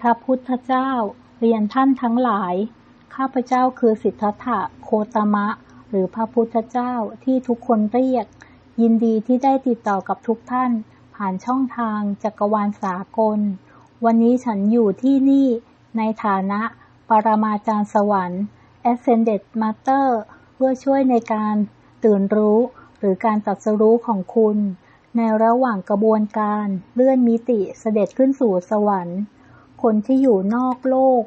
พระพุทธเจ้า เรียนท่านทั้งหลาย ข้าพเจ้าคือสิทธัตถะโคตมะ หรือพระพุทธเจ้าที่ทุกคนเรียก ยินดีที่ได้ติดต่อกับทุกท่าน ผ่านช่องทางจักรวาลสากล วันนี้ฉันอยู่ที่นี่ในฐานะปรมาจารย์สวรรค์ Ascended Master เพื่อช่วยในการตื่นรู้หรือการตัดสรู้ของคุณ ในระหว่างกระบวนการเลื่อนมิติเสด็จขึ้นสู่สวรรค์ คนที่อยู่นอกโลก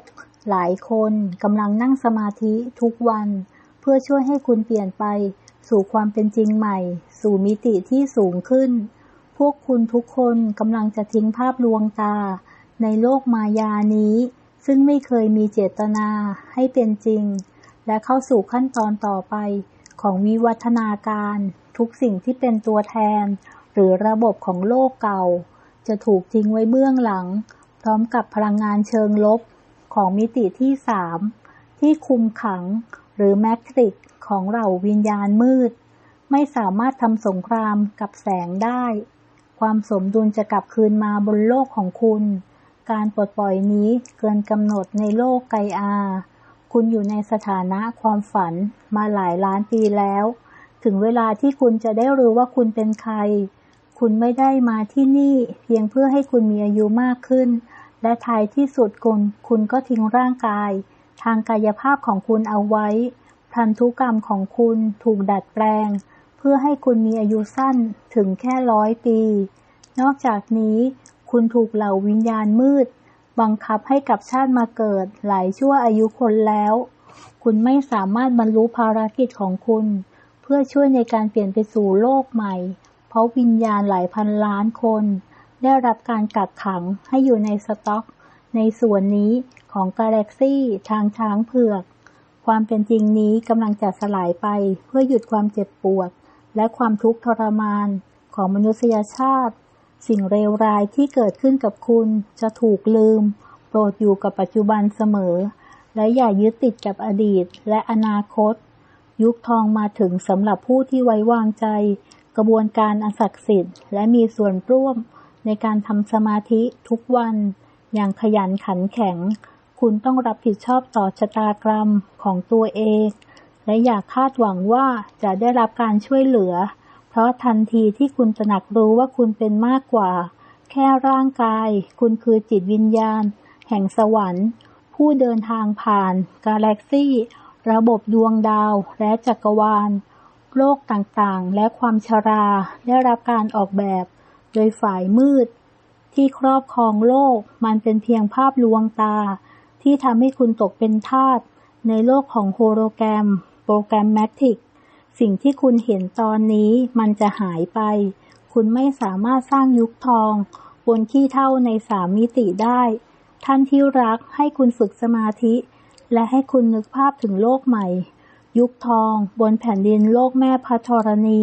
หลายคนกำลังนั่งสมาธิทุกวัน เพื่อช่วยให้คุณเปลี่ยนไป สู่ความเป็นจริงใหม่ สู่มิติที่สูงขึ้น พวกคุณทุกคนกำลังจะทิ้งภาพลวงตา ในโลกมายานี้ ซึ่งไม่เคยมีเจตนาให้เป็นจริง และเข้าสู่ขั้นตอนต่อไป ของวิวัฒนาการ ทุกสิ่งที่เป็นตัวแทน หรือระบบของโลกเก่า จะถูกทิ้งไว้เบื้องหลัง พร้อมกับพลังงานเชิงลบของมิติที่สามที่คุมขังหรือแมทริกของเหล่าวิญญาณมืด ไม่สามารถทำสงครามกับแสงได้ ความสมดุลจะกลับคืนมาบนโลกของคุณ การปลดปล่อยนี้เกินกำหนดในโลกไกอา คุณอยู่ในสถานะความฝันมาหลายล้านปีแล้ว ถึงเวลาที่คุณจะได้รู้ว่าคุณเป็นใคร คุณไม่ได้มาที่นี่ เพียงเพื่อให้คุณมีอายุมากขึ้น และท้ายที่สุดคุณ คุณก็ทิ้งร่างกาย ทางกายภาพของคุณเอาไว้ พันธุกรรมของคุณถูกดัดแปลง เพื่อให้คุณมีอายุสั้นถึงแค่ร้อยปี นอกจากนี้ คุณถูกเหล่าวิญญาณมืด บังคับให้กับชาติมาเกิดหลายชั่วอายุคนแล้ว คุณไม่สามารถบรรลุภารกิจของคุณ เพื่อช่วยในการเปลี่ยนไปสู่โลกใหม่ เพราะวิญญาณหลายพันล้านคน ได้รับการกักขังให้อยู่ในสต็อก ในส่วนนี้ของกาแล็กซี่ทางช้างเผือก ความเป็นจริงนี้กำลังจะสลายไปเพื่อหยุดความเจ็บปวด และความทุกข์ทรมานของมนุษยชาติ สิ่งเลวร้ายที่เกิดขึ้นกับคุณจะถูกลืม โปรดอยู่กับปัจจุบันเสมอ และอย่ายึดติดกับอดีตและอนาคต ยุคทองมาถึงสำหรับผู้ที่ไว้วางใจ กระบวนการอันศักดิ์สิทธิ์และมีส่วนร่วม ในการทำสมาธิทุกวัน อย่างขยันขันแข็ง คุณต้องรับผิดชอบต่อชะตากรรมของตัวเอง และอย่าคาดหวังว่าจะได้รับการช่วยเหลือ เพราะทันทีที่คุณตระหนักรู้ว่าคุณเป็นมากกว่า แค่ร่างกาย คุณคือจิตวิญญาณ แห่งสวรรค์ ผู้เดินทางผ่าน กาแล็กซี่ ระบบดวงดาวและจักรวาลโลกต่างๆ และความชราได้รับการออกแบบ โดยฝ่ายมืด ที่ครอบครองโลกมันเป็นเพียงภาพลวงตา ที่ทำให้คุณตกเป็นทาสในโลกของโฮโลแกรม โปรแกรมแมทริกสิ่งที่คุณเห็นตอนนี้มันจะหายไป คุณไม่สามารถสร้างยุคทองบนขี้เท่าในสามมิติได้ ท่านที่รักให้คุณฝึกสมาธิ และให้คุณนึกภาพถึงโลกใหม่ ยุคทองบนแผ่นดินโลกแม่พัทรณี